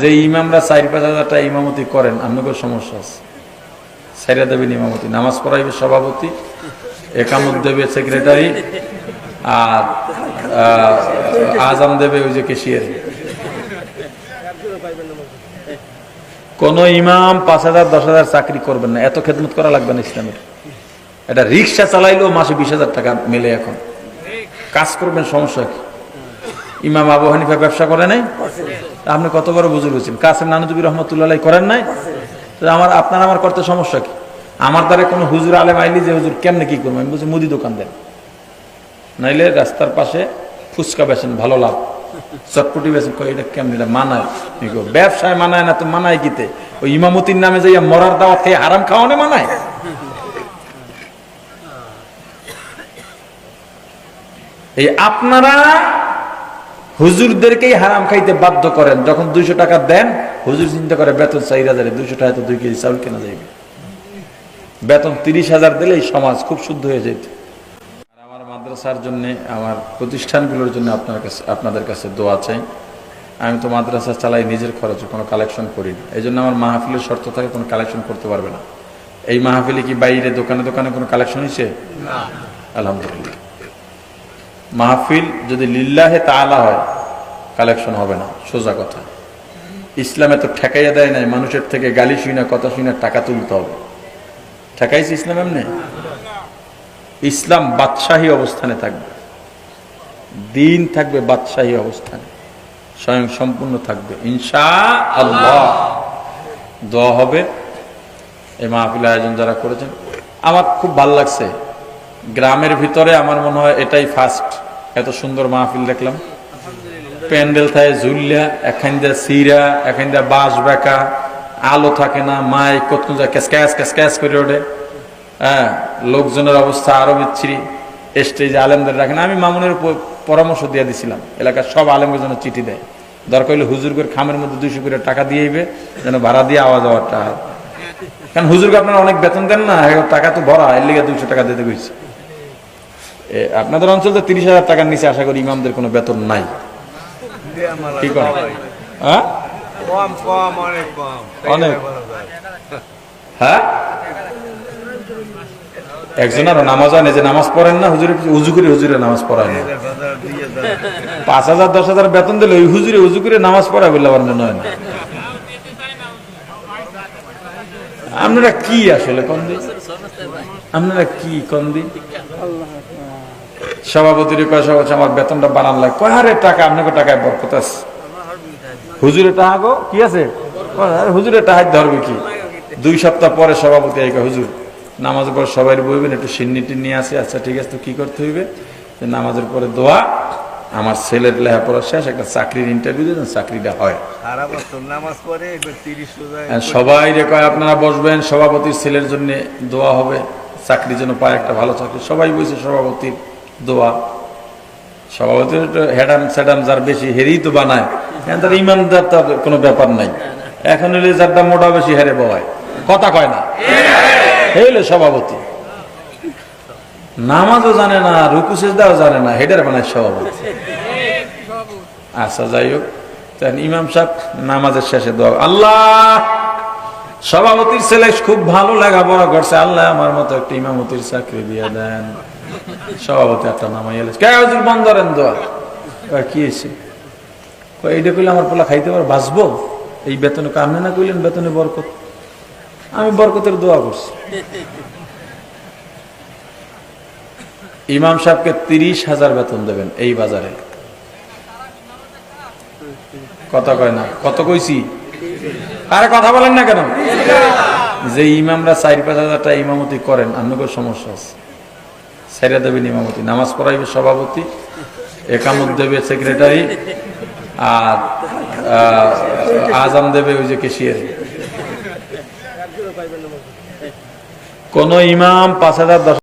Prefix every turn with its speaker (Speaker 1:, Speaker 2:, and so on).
Speaker 1: যে ইমামরা চার পাঁচ হাজারটা ইমামতি করেন, আপনাদের সমস্যা আছে। সাইরা দেবেন ইমামতি। নামাজ পড়াইবে সভাপতি, একামত দেবে সেক্রেটারি, আর আজাম দেবে ওই যে কেশিয়ার কোন ইমাম পাঁচ হাজার, দশ হাজার চাকরি করবেন না। এত খেদমত করা লাগবে না ইসলামের। এটা রিক্সা চালাইলেও মাসে বিশ হাজার টাকা মেলে এখন। কাজ করবেন সমস্যা কি? ইমাম আবু হানিফা ব্যবসা করে নাই? আপনি কত বড় বুঝুর হয়েছেন কাসেম নানুজুবি রহমতুল্লাহ করেন নাই? আমার, আপনার আমার করতে সমস্যা কি? আমার দ্বারা কোনো হুজুর আলেম আইলি যে হুজুর কেমনে কি করব? আমি বলছি, মুদি দোকান দেন। নাইলে রাস্তার পাশে ফুচকা বেছেন ভালো লাভ। চটপটি বেছেন এটা কেমন এটা মানায়? ব্যবসায় মানায় না তো মানায় কিতে? ওই ইমামতির নামে যাইয়া মরার দাওয়াত খেয়ে হারাম খাওয়ানে মানায়? এই আপনারা হুজুরদেরকেই হারাম খাইতে বাধ্য করেন। যখন দুইশো টাকা দেন হুজুর চিন্তা করে বেতন চার হাজারে দুইশো টাকা তো দুই কেজি চাউল কেনা যাইবে বেতন তিরিশ হাজার দিলেই সমাজ খুব শুদ্ধ হয়ে যেত। আর আমার মাদ্রাসার জন্য আমার প্রতিষ্ঠানগুলোর জন্য আপনার কাছে আপনাদের কাছে দোয়া চাই। আমি তো মাদ্রাসা চালাই নিজের খরচে কোনো কালেকশন করি না। এই জন্য আমার মাহফিলের শর্ত থাকে কোনো কালেকশন করতে পারবে না। এই মাহফিলে কি বাইরে দোকানে দোকানে কোনো কালেকশন হয়েছে? আলহামদুলিল্লাহ। মাহফিল যদি লিল্লাহে তাআলা হয় কালেকশন হবে না, সোজা কথা। ইসলামে তো ঠেকাইয়া দেয় নাই, মানুষের থেকে গালি শুই না কথা শুই না টাকা তুলতে হবে। ঠেকাইছে ইসলাম এমনি? ইসলাম বাদশাহী অবস্থানে থাকবে। দিন থাকবে বাদশাহী অবস্থানে। স্বয়ং সম্পূর্ণ থাকবে। ইনশা আল্লাহ দোয়া হবে। এই মাহফিল আয়োজন যারা করেছেন, আমার খুব ভালো লাগছে। গ্রামের ভিতরে আমার মনে হয় এটাই ফার্স্ট এত সুন্দর মাহফিল দেখলাম। প্যান্ডেল থাকে, ঝুলিয়া, এখান দিয়ে সিরা, এখান দিয়ে বাঁশ বেকা, আলো থাকে না মাই কত ক্যাস ক্যাস ক্যাস ক্যাস করে ওঠে। হ্যাঁ লোকজনের অবস্থা আরও বিচ্ছিরি। স্টেজে আলেমদের রাখেন আমি মামুনের পরামর্শ দিয়ে দিছিলাম। এলাকার সব আলেমদের জন্য চিঠি দেয়। দরকার হলে হুজুর করে খামের মধ্যে দুইশো করে টাকা দিয়ে যেন ভাড়া দিয়ে আওয়াজ আওয়াজটা হয়। কারণ হুজুরকে আপনারা অনেক বেতন দেন না টাকা তো ভরা, এর লিগে দুইশো টাকা দিতে গেছি আপনাদের অঞ্চল তো তিরিশ হাজার টাকার নিচে আশা করি ইমামদের কোনো বেতন নাই। কি করেন হ্যাঁ?
Speaker 2: কম কম অনেক কম।
Speaker 1: অনেক। হ্যাঁ? একজন আরও নামাজ আনে যে নামাজ পড়েন না হুজুরে উজু করে হুজুরে নামাজ পড়ায় না। পাঁচ হাজার দশ হাজার বেতন দিলে ওই হুজুরে উজু করে নামাজ পড়ায় বললে আমার মনে হয় না। আপনারা কি আসলে কন্দি আপনারা কি কন্দি সভাপতির কয় সভাপতি আমার বেতনটা বাড়ান লাগে কয় হারে টাকা আপনাকে টাকায় বরকত আছে। হুজুরে টাকা গো কি আছে? হুজুরে টাকা ধরবে কি? দুই সপ্তাহ পরে সভাপতি এই হুজুর নামাজের পর সবাই বইবেন একটু সিন্নি নিয়ে আছে আচ্ছা ঠিক আছে তো কি করতে হইবে? নামাজের পরে দোয়া আমার ছেলের লেখাপড়া শেষ একটা চাকরির ইন্টারভিউ দিয়েছেন চাকরিটা হয়।
Speaker 2: সারা নামাজ পড়ে তিরিশ
Speaker 1: আর সবাই রে কয় আপনারা বসবেন সভাপতির ছেলের জন্য দোয়া হবে চাকরির জন্য পায় একটা ভালো চাকরি। সবাই বলছে সভাপতির। দোয়া। সভাপতির হেডাম স্যাডাম যার বেশি হেরেই তো বানায়। এখন তার ইমানদার তার কোনো ব্যাপার নাই। এখন হলে যারটা মোটা বেশি হেরে বয়। কথা কয় না? হইলে সভাপতি নামাজও জানে না, রুকু সেজদাও জানে না, হেডার বানায় সভাপতি আচ্ছা যাই হোক। ইমাম সাহেব নামাজের শেষে দোয়া আল্লাহ! সভাপতির ছেলে খুব ভালো লেখাপড়া করছে। আল্লাহ আমার মতো একটা ইমামতির চাকরি দিয়ে দেন। সভাপতি একটা বন্ধ করেন দোয়া? কি এইটা আমার পোলা খাইতে বাঁচবো? এই বেতনে কামনে না বেতনে বরকত? আমি বরকতের দোয়া করছি। ইমাম সাহেবকে তিরিশ হাজার বেতন দেবেন এই বাজারে। কথা কয় না, কত কইছি? আরে কথা বলেন না কেন? যে ইমামরা চার পাঁচ হাজার টাকা ইমামতি করেন আপনাদের সমস্যা আছে। সাইরা দেবেন ইমামতি নামাজ পড়াইবে সভাপতি, একামত দেবে সেক্রেটারি, আর আজাম দেবে ওই যে কেশিয়ার কোন ইমাম পাঁচ হাজার দশ